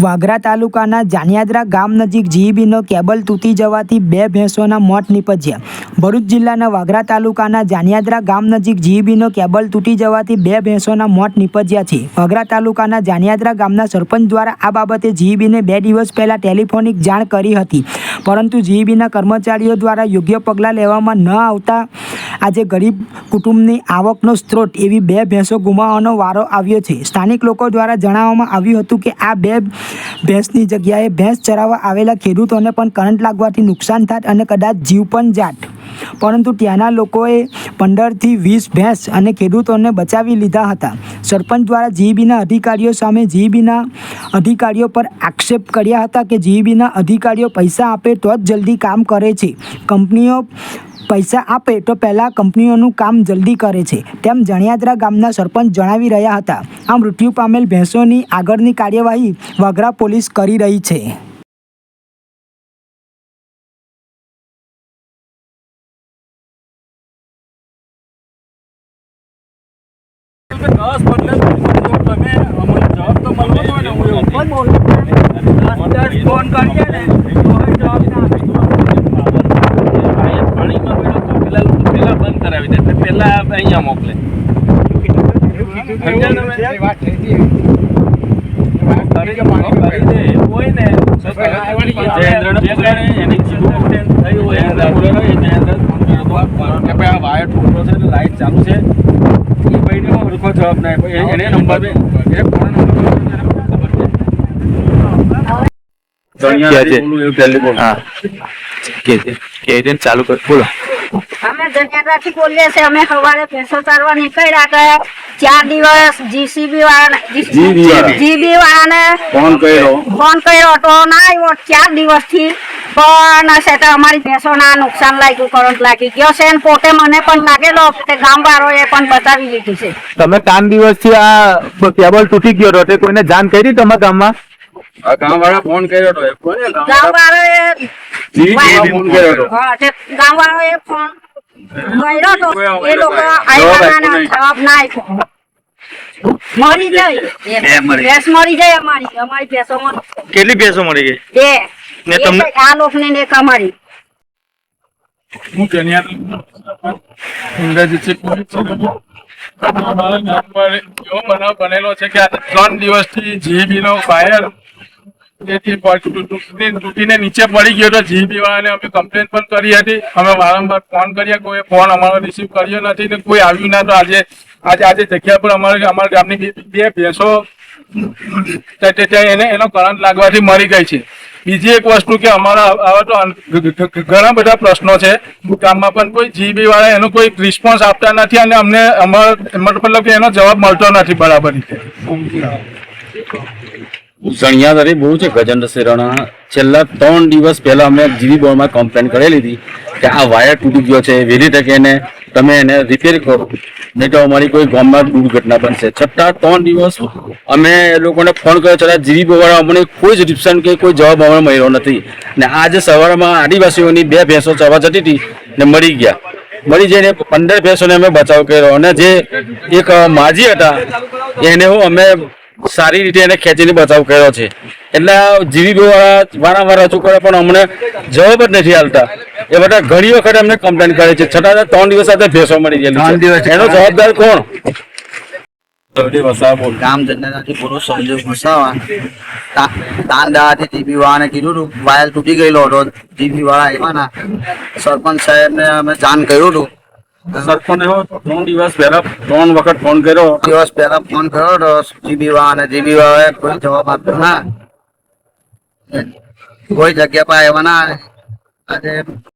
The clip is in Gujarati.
વાગરા તાલુકાના જાનિયાદરા ગામ નજીક જીઈબીનો કેબલ તૂટી જવાથી બે ભેંસોના મોત નીપજ્યા. ભરૂચ જિલ્લાના વાગરા તાલુકાના જાનિયાદરા ગામ નજીક જીઈબીનો કેબલ તૂટી જવાથી બે ભેંસોના મોત નીપજ્યા છે. વાગરા તાલુકાના જાનિયાદરા ગામના સરપંચ દ્વારા આ બાબતે જીઈબીને બે દિવસ પહેલાં ટેલિફોનિક જાણ કરી હતી. પરંતુ જીઈબીના કર્મચારીઓ દ્વારા યોગ્ય પગલાં લેવામાં ન આવતા આજે ગરીબ કુટુંબની આવકનો સ્ત્રોત એવી બે ભેંસો ગુમાવવાનો વારો આવ્યો છે. સ્થાનિક લોકો દ્વારા જણાવવામાં આવ્યું હતું કે આ બે ભેંસની જગ્યાએ ભેંસ ચરાવવા આવેલા ખેડૂતોને પણ કરંટ લાગવાથી નુકસાન થાત અને કદાચ જીવ પણ જાત. પરંતુ ત્યાંના લોકોએ પંદરથી વીસ ભેંસ અને ખેડૂતોને બચાવી લીધા હતા. સરપંચ દ્વારા જીઈબીના અધિકારીઓ સામે જીઈબીના અધિકારીઓ પર આક્ષેપ કર્યા હતા કે જીઈબીના અધિકારીઓ પૈસા આપે તો જ જલ્દી કામ કરે છે. કંપનીઓ પૈસા આપે તો પહેલાં કંપનીઓનું કામ જલ્દી કરે છે. તેમ જણિયાદરા ગામના સરપંચ જણાવી રહ્યા હતા. આ મૃત્યુ પામેલ ભેંસોની આગળની કાર્યવાહી વાગરા પોલીસ કરી રહી છે. દસ પંદર મિનિટ તમે અમને જવાબ તો મળવો જોઈએ ને હું એવું કહું. દસ ફોન કરીએ ને તો એ જવાબ ના આપે. પાણીમાં પડ્યો તો પેલા લોકો પેલા બંધ કરાવી દે તો પેલા અહીંયા મોકલે સમજ્યા તમે? કરી દે, કરી દે. એવું હોય ને તો જયેન્દ્રને પૂછે, એની જીભ થઈ હોય એને બોલેલો, એ જયેન્દ્ર ફોન કર્યો તો, કે ભાઈ આ વાયર તૂટેલો છે એટલે લાઈટ ચાલુ છે. એ ભાઈને એમાં હરખો જવાબ ના એ- એને નંબર ફોન છે. હા. કે કે ચાલુ કર બોલો. અમે જન્યાદાથી બોલીએ છીએ. અમે સવારે ભેંસો ચારવા નીકળ્યા હતા. ચાર દિવસ જીસીબી વાળા. જીબી વાળાને ફોન કર્યો. ફોન કર્યો તો ના આવ્યો ચાર દિવસથી. પણ છે તો અમારી ભેંસોના નુકસાન લાગ્યું કરંટ લાગી ગયો છે. અને પોતે મને પણ લાગેલો તે એ પણ બતાવી લીધી છે. તમે ત્રણ દિવસથી આ કેબલ તૂટી ગયો હતો કોઈને જાણ કરી તમારા ગામમાં? આ ગામવાળા ફોન કર્યો તો એ ગામવાળાએ ફોન કર્યો હતો. ગામવાળાએ ફોન કર્યો તો એ લોકો જવાબ આવ્યા આપ્યો ના નહીં. જવાબ ના આપ્યો મરી જાય ભેંસ મરી જાય અમારી અમારી ભેંસો મરી કેટલી ભેંસો મળી ગઈ બે ને તમને- આ લોકને ને એક અમારી હું કેન્યા એવો બનાવ બનેલો છે કે આ ત્રણ દિવસથી જીબીનો નો ફાયર તૂટીને નીચે પડી ગયો તો જીબી વાળાને અમે કમ્પ્લેન પણ કરી હતી. અમે વારંવાર ફોન કર્યા, કોઈ ફોન અમારો રિસીવ કર્યો નથી ને કોઈ આવ્યું ના. તો આજે આજે આજે જગ્યા પર અમારે, અમારા ગામની બે- ભેંસો તે- તે- તે એને, એનો કરંટ લાગવાથી મરી ગઈ છે. બીજી એક વસ્તુ કે અમારા આવા તો ઘણા બધા પ્રશ્નો છે. ગામમાં પણ કોઈ જીબી વાળા એનો કોઈ રિસ્પોન્સ આપતા નથી અને અમને અમારો મતલબ કે એનો જવાબ મળતો નથી બરાબર રીતે. સણિયાદરી બહુ છે ગજેન્દ્ર શેરાણા. છેલ્લા ત્રણ દિવસ પહેલા અમે જીવી બોર્ડમાં કમ્પ્લેન કરેલી હતી કે આ વાયર તૂટી ગયો છે. વહેલી તકે એને તમે એને રિપેર કરો. નહીં તો અમારી કોઈ ગામમાં દુર્ઘટના બનશે છતાં ત્રણ દિવસ અમે એ લોકોને ફોન કર્યો છતાં જીવી બોવાળા અમને કોઈ જ રિપ્શન કે કોઈ જવાબ અમને મળ્યો નથી. ને આજે સવારમાં આદિવાસીઓની બે ભેંસો ચવા જતી હતી ને મરી ગયા. મરી જઈને પંદર ભેંસોને અમે બચાવ કર્યો. અને જે એક માજી હતા, એને અમે સારી રીતે એને ખેંચીને બચાવ કર્યો છે. એટલે આ જીવી વાળા વારંવાર રજૂ કરે પણ અમને જવાબ જ નથી હાલતા એ બધા ઘણી વખત અમને કમ્પ્લેન કરે છે. છતાં ત્રણ દિવસ સાથે ભેસો મળી ગયેલી છે. એનો જવાબદાર કોણ? ગામ જનતાથી પૂરો સંજોગ ઘુસાવા તાંદાથી જીબી વાળાને કીધું હતું વાયર તૂટી ગયેલો હતો. જીબી વાળા આવ્યા ના. સરપંચ સાહેબને અમે જાણ કર્યું હતું. સરપંચ ત્રણ દિવસ પહેલા ત્રણ વખત ફોન કર્યો. દિવસ પહેલા ફોન કર્યો હતો જીબીવા અને જીબી વાળાએ કોઈ જવાબ આપ્યો ના. કોઈ જગ્યા પર આવ્યા ના. આજે